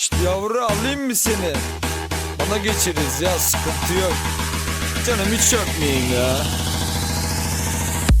İşte yavru alayım mı seni? Bana geçeriz ya sıkıntı yok. Canım hiç öpmeyeyim ya.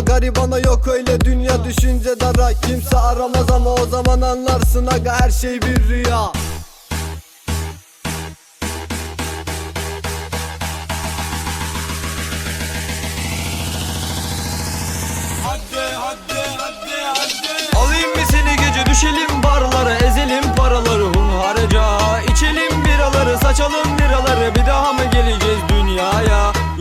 garibana yok öyle dünya düşünce dara. Kimse aramaz ama o zaman anlarsın aga her şey bir rüya. Alayım mı seni gece düşelim barlara Ezelim paraları hunharca. İçelim biraları saçalım liraları Bir daha mı